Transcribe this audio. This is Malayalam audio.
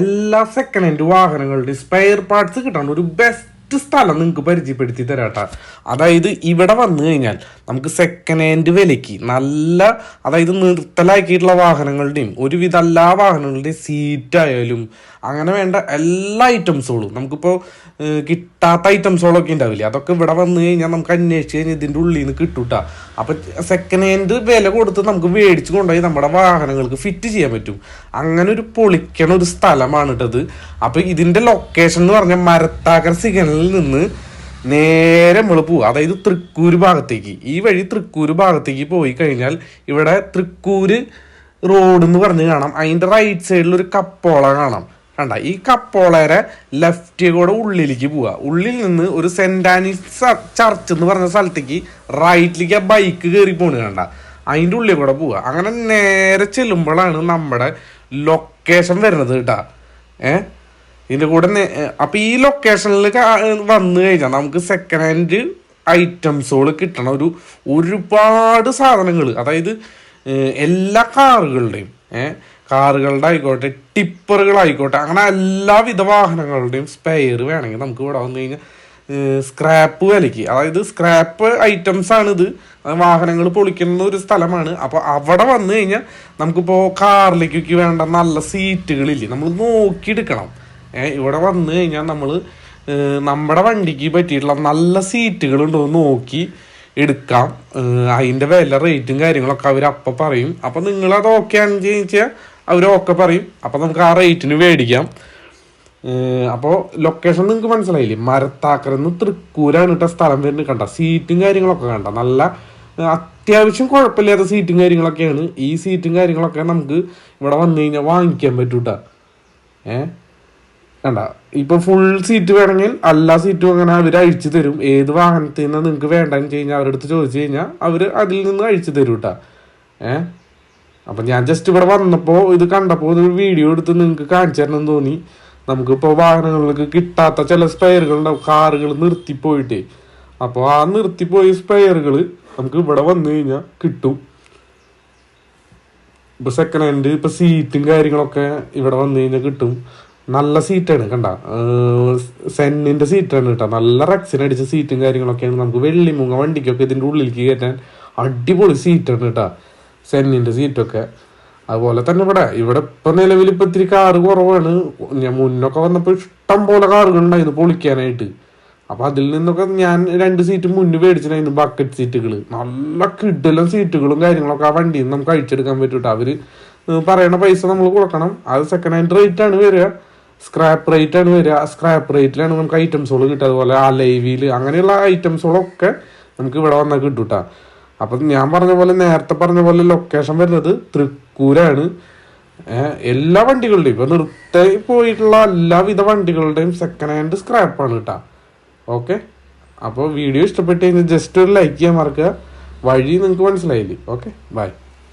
എല്ലാ സെക്കൻഡ് ഹാൻഡ് വാഹനങ്ങളുടെ സ്പെയർ പാർട്സ് കിട്ടാൻ ഒരു ബെസ്റ്റ് സ്ഥലം നിങ്ങൾക്ക് പരിചയപ്പെടുത്തി തരാട്ടാ. അതായത് ഇവിടെ വന്നു കഴിഞ്ഞാൽ നമുക്ക് സെക്കൻഡ് ഹാൻഡ് വിലയ്ക്ക് നല്ല അതായത് നിർത്തലാക്കിയിട്ടുള്ള വാഹനങ്ങളുടെയും ഒരുവിധ എല്ലാ വാഹനങ്ങളുടെയും സീറ്റായാലും അങ്ങനെ വേണ്ട എല്ലാ ഐറ്റംസുകളും നമുക്കിപ്പോൾ കിട്ടാത്ത ഐറ്റംസുകളൊക്കെ ഉണ്ടാവില്ലേ? അതൊക്കെ ഇവിടെ വന്നു കഴിഞ്ഞാൽ നമുക്ക് അന്വേഷിച്ച് കഴിഞ്ഞാൽ ഇതിന്റെ ഉള്ളിൽ നിന്ന് കിട്ടൂട്ടാ. അപ്പം സെക്കൻഡ് ഹാൻഡ് വില കൊടുത്ത് നമുക്ക് മേടിച്ച് കൊണ്ടുപോയി നമ്മുടെ വാഹനങ്ങൾക്ക് ഫിറ്റ് ചെയ്യാൻ പറ്റും. അങ്ങനെ ഒരു പൊളിക്കണ ഒരു സ്ഥലമാണ് ഇട്ടത് അപ്പൊ ഇതിന്റെ ലൊക്കേഷൻ എന്ന് പറഞ്ഞാൽ മരത്താക്കര സിഗ്നലിൽ നിന്ന് നേരെ നമ്മൾ പോവുക അതായത് തൃക്കൂര് ഭാഗത്തേക്ക്. ഈ വഴി തൃക്കൂര് ഭാഗത്തേക്ക് പോയി കഴിഞ്ഞാൽ ഇവിടെ തൃക്കൂര് റോഡ് എന്ന് പറഞ്ഞ് കാണാം. അതിന്റെ റൈറ്റ് സൈഡിൽ ഒരു കപ്പോള കാണാം. കണ്ട ഈ കപ്പോളേരെ ലെഫ്റ്റ് കൂടെ ഉള്ളിലേക്ക് പോവുക. ഉള്ളിൽ നിന്ന് ഒരു സെന്റ് ആനീസ് ചർച്ച് എന്ന് പറഞ്ഞ സ്ഥലത്തേക്ക് റൈറ്റിലേക്ക് ആ ബൈക്ക് കയറി പോണ് കണ്ട. അതിന്റെ ഉള്ളിൽ കൂടെ പോവുക. അങ്ങനെ നേരെ ചെല്ലുമ്പോഴാണ് നമ്മുടെ ലൊക്കേഷൻ വരുന്നത് കേട്ടാ. ഏഹ് ഇതിന്റെ കൂടെ അപ്പം ഈ ലൊക്കേഷനിൽ വന്നു കഴിഞ്ഞാൽ നമുക്ക് സെക്കൻഡ് ഹാൻഡ് ഐറ്റംസുകൾ കിട്ടണ. ഒരു ഒരുപാട് സാധനങ്ങൾ അതായത് എല്ലാ കാറുകളുടെയും ഏഹ് കാറുകളുടെ ആയിക്കോട്ടെ ടിപ്പറുകളായിക്കോട്ടെ അങ്ങനെ എല്ലാവിധ വാഹനങ്ങളുടെയും സ്പെയർ വേണമെങ്കിൽ നമുക്ക് ഇവിടെ വന്നു കഴിഞ്ഞാൽ സ്ക്രാപ്പ് വിലയ്ക്ക്. അതായത് സ്ക്രാപ്പ് ഐറ്റംസ് ആണ് ഇത്. വാഹനങ്ങൾ പൊളിക്കുന്ന ഒരു സ്ഥലമാണ്. അപ്പോൾ അവിടെ വന്നു കഴിഞ്ഞാൽ നമുക്കിപ്പോൾ കാറിലേക്കൊക്കെ വേണ്ട നല്ല സീറ്റുകളില്ലേ നമ്മൾ നോക്കിയെടുക്കണം. ഇവിടെ വന്നു കഴിഞ്ഞാൽ നമ്മൾ നമ്മുടെ വണ്ടിക്ക് പറ്റിയിട്ടുള്ള നല്ല സീറ്റുകളുണ്ടോ നോക്കി എടുക്കാം. അതിന്റെ വില റേറ്റും കാര്യങ്ങളൊക്കെ അവർ അപ്പം പറയും. അപ്പം നിങ്ങളത് ഓക്കെ ആണെന്ന് ചോദിച്ചാൽ അവർ ഓക്കെ പറയും. അപ്പം നമുക്ക് ആ റേറ്റിന് മേടിക്കാം. അപ്പോൾ ലൊക്കേഷൻ നിങ്ങൾക്ക് മനസ്സിലായില്ലേ? മരത്താക്കരെന്ന് തൃക്കൂരാണ് ഇട്ട സ്ഥലം വരുന്നത്. കണ്ട? സീറ്റും കാര്യങ്ങളൊക്കെ കണ്ട? നല്ല അത്യാവശ്യം കുഴപ്പമില്ലാത്ത സീറ്റും കാര്യങ്ങളൊക്കെയാണ്. ഈ സീറ്റും കാര്യങ്ങളൊക്കെ നമുക്ക് ഇവിടെ വന്നു കഴിഞ്ഞാൽ വാങ്ങിക്കാൻ പറ്റൂട്ട ഏ കണ്ട? ഇപ്പം ഫുൾ സീറ്റ് വേണമെങ്കിൽ എല്ലാ സീറ്റും അങ്ങനെ അവർ അഴിച്ചു തരും. ഏത് വാഹനത്തിൽ നിന്ന് നിങ്ങൾക്ക് വേണ്ടെന്ന് വെച്ച് കഴിഞ്ഞാൽ അടുത്ത് ചോദിച്ചു കഴിഞ്ഞാൽ അവർ അതിൽ നിന്ന് അഴിച്ചു തരും കേട്ടാ ഏഹ് അപ്പൊ ഞാൻ ജസ്റ്റ് ഇവിടെ വന്നപ്പോൾ ഇത് കണ്ടപ്പോൾ ഒരു വീഡിയോ എടുത്ത് നിങ്ങൾക്ക് കാണിച്ചു തരണം തോന്നി. നമുക്കിപ്പോൾ വാഹനങ്ങൾക്ക് കിട്ടാത്ത ചില സ്പെയറുകൾ ഉണ്ടാവും. കാറുകൾ നിർത്തിപ്പോയിട്ടേ. അപ്പോൾ ആ നിർത്തിപ്പോയ സ്പെയറുകൾ നമുക്ക് ഇവിടെ വന്നു കഴിഞ്ഞാൽ കിട്ടും. ഇപ്പൊ സെക്കൻഡ് ഹാൻഡ് ഇപ്പൊ സീറ്റും കാര്യങ്ങളൊക്കെ ഇവിടെ വന്നു കഴിഞ്ഞാൽ കിട്ടും. നല്ല സീറ്റാണ് കണ്ട. സെന്നിന്റെ സീറ്റാണ് കേട്ടോ. നല്ല റെക്സിന് അടിച്ച സീറ്റും കാര്യങ്ങളൊക്കെയാണ്. നമുക്ക് വെള്ളിമുങ്ങ വണ്ടിക്കൊക്കെ ഇതിന്റെ ഉള്ളിലേക്ക് കയറ്റാൻ അടിപൊളി സീറ്റാണ് കേട്ടോ. സെന്നിന്റെ സീറ്റൊക്കെ. അതുപോലെ തന്നെ ഇവിടെ ഇവിടെ ഇപ്പൊ നിലവിൽ ഇപ്പൊ ഇത്തിരി കാറ് കുറവാണ്. ഞാൻ മുന്നൊക്കെ വന്നപ്പോ ഇഷ്ടം പോലെ കാറുകൾ ഉണ്ടായിരുന്നു പൊളിക്കാനായിട്ട്. അപ്പൊ അതിൽ നിന്നൊക്കെ ഞാൻ രണ്ട് സീറ്റ് മുന്നിൽ മേടിച്ചിട്ടായിരുന്നു ബക്കറ്റ് സീറ്റുകൾ നല്ല കിടലും സീറ്റുകളും കാര്യങ്ങളൊക്കെ ആ വണ്ടിയിൽ നിന്ന് നമുക്ക് അഴിച്ചെടുക്കാൻ പറ്റൂട്ടോ. അവർ പറയണ പൈസ നമ്മൾ കൊടുക്കണം. അത് സെക്കൻഡ് ഹാൻഡ് റേറ്റ് ആണ് വരിക. സ്ക്രാപ്പ് റേറ്റ് ആണ് വരിക. സ്ക്രാപ്പ് റേറ്റിലാണ് നമുക്ക് ഐറ്റംസുകൾ കിട്ടുക. അതുപോലെ ആ ലൈവിയിൽ അങ്ങനെയുള്ള ഐറ്റംസുകളൊക്കെ നമുക്ക് ഇവിടെ വന്നാൽ കിട്ടൂട്ടാ. അപ്പം ഞാൻ പറഞ്ഞ പോലെ നേരത്തെ പറഞ്ഞ പോലെ ലൊക്കേഷൻ വരുന്നത് തൃക്കൂരാണ്. എല്ലാ വണ്ടികളുടെയും ഇപ്പൊ നിർത്തി പോയിട്ടുള്ള എല്ലാവിധ വണ്ടികളുടെയും സെക്കൻഡ് ഹാൻഡ് സ്ക്രാപ്പാണ് കേട്ടാ ഓക്കെ അപ്പോൾ വീഡിയോ ഇഷ്ടപ്പെട്ട് കഴിഞ്ഞാൽ ജസ്റ്റ് ഒരു ലൈക്ക് ചെയ്യാൻ മറക്കുക. വഴി നിങ്ങൾക്ക് മനസ്സിലായില്ലേ? Okay bye